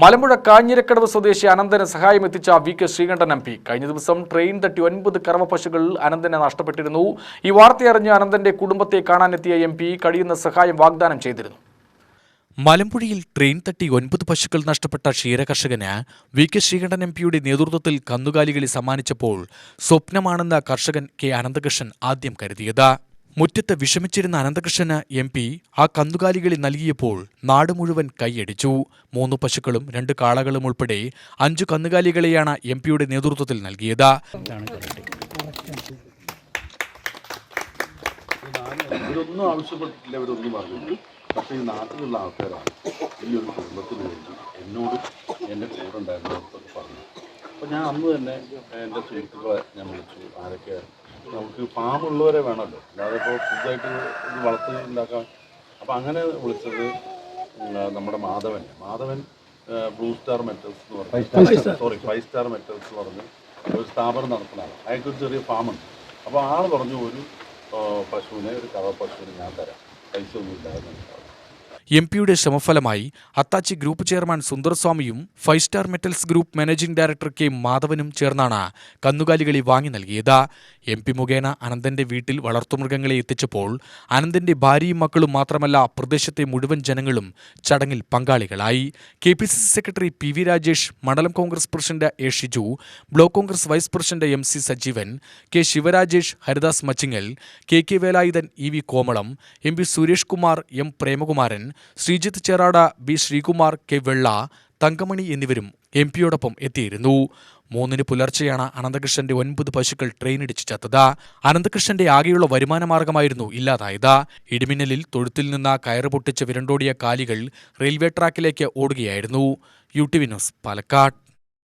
മലമ്പുഴ കാഞ്ഞിരക്കടവ് സ്വദേശി അനന്തന് സഹായം എത്തിച്ച V K Sreekandan M P. കഴിഞ്ഞ ദിവസം ട്രെയിൻ തട്ടി ഒൻപത് കറവ പശുകൾ അനന്തനെ നഷ്ടപ്പെട്ടിരുന്നു. ഈ വാർത്തയറിഞ്ഞ് അനന്തന്റെ കുടുംബത്തെ കാണാനെത്തിയ എം പി കഴിയുന്ന സഹായം വാഗ്ദാനം ചെയ്തിരുന്നു. മലമ്പുഴയിൽ ട്രെയിൻ തട്ടി ഒൻപത് പശുക്കൾ നഷ്ടപ്പെട്ട ക്ഷീരകർഷകന് വി കെ ശ്രീകണ്ഠൻ എം പിയുടെ നേതൃത്വത്തിൽ കന്നുകാലികളെ സമ്മാനിച്ചപ്പോൾ സ്വപ്നമാണെന്ന കർഷകൻ കെ അനന്തകൃഷ്ണൻ ആദ്യം കരുതിയത്. മുറ്റത്ത് വിഷമിച്ചിരുന്ന അനന്തകൃഷ്ണന് എം പി ആ കന്നുകാലികളെ നൽകിയപ്പോൾ നാട് മുഴുവൻ കൈയടിച്ചു. മൂന്ന് പശുക്കളും രണ്ട് കാളകളും ഉൾപ്പെടെ അഞ്ചു കന്നുകാലികളെയാണ് എം പിയുടെ നേതൃത്വത്തിൽ നൽകിയത്. പക്ഷേ ഈ നാട്ടിലുള്ള ആൾക്കാരാണ് ഈ ഒരു കുടുംബത്തിന് വേണ്ടി എന്നോട് എന്റെ കൂടെ ഉണ്ടായിരുന്നവർക്കൊക്കെ പറഞ്ഞു അപ്പോൾ ഞാൻ അന്ന് തന്നെ എന്റെ സുഹൃത്തുക്കളെ ഞാൻ വിളിച്ചു ആരൊക്കെ? നമുക്ക് ഫാം ഉള്ളവരെ വേണമല്ലോ അല്ലാതെ ഇപ്പോൾ പുതുതായിട്ട് ഇത് വളർത്തി ഉണ്ടാക്കാൻ. അപ്പോൾ അങ്ങനെ വിളിച്ചത് നമ്മുടെ Madhavan. Madhavan Blue Star Metals എന്ന് പറഞ്ഞു സോറി ഫൈവ് സ്റ്റാർ മെറ്റൽസ് എന്ന് പറഞ്ഞ് ഒരു സ്ഥാപനം നടത്തുന്നതാണ് അയാൾക്ക് ഒരു ചെറിയ ഫാമുണ്ട്. അപ്പോൾ ആൾ പറഞ്ഞു ഒരു പശുവിനെ ഒരു കറവ പശുവിനെ ഞാൻ തരാം. പൈസ ഒന്നും ഇല്ലാതെ എം പിയുടെ ശ്രമഫലമായി Athachi group chairman സുന്ദർസ്വാമിയും Five Star Metals group managing director K മാധവനും ചേർന്നാണ് കന്നുകാലികളെ വാങ്ങി നൽകിയത്. എം പി മുഖേന അനന്തന്റെ വീട്ടിൽ വളർത്തുമൃഗങ്ങളെ എത്തിച്ചപ്പോൾ അനന്തന്റെ ഭാര്യയും മക്കളും മാത്രമല്ല പ്രദേശത്തെ മുഴുവൻ ജനങ്ങളും ചടങ്ങിൽ പങ്കാളികളായി. K P C C secretary P V Rajesh മണ്ഡലം Congress president A Shiju block Congress vice president M C Sajeevan K Sivarajesh Haridas Machingal K K Velayudhan E V Komalam M P Suresh Kumar M Premakumaran Sreejith Cherada B Sreekumar K Vella Thankamani എന്നിവരും M പിയോടൊപ്പം എത്തിയിരുന്നു. മൂന്നിന് പുലർച്ചെയാണ് അനന്തകൃഷ്ണന്റെ ഒൻപത് പശുക്കൾ ട്രെയിനിടിച്ച് ചത്തത്. അനന്തകൃഷ്ണന്റെ ആകെയുള്ള വരുമാന മാർഗമായിരുന്നു ഇല്ലാതായത്. ഇടിമിന്നലിൽ തൊഴുത്തിൽ നിന്ന് കയറ് പൊട്ടിച്ച് വിരണ്ടോടിയ കാലികൾ റെയിൽവേ ട്രാക്കിലേക്ക് ഓടുകയായിരുന്നു. U T V news Palakkad.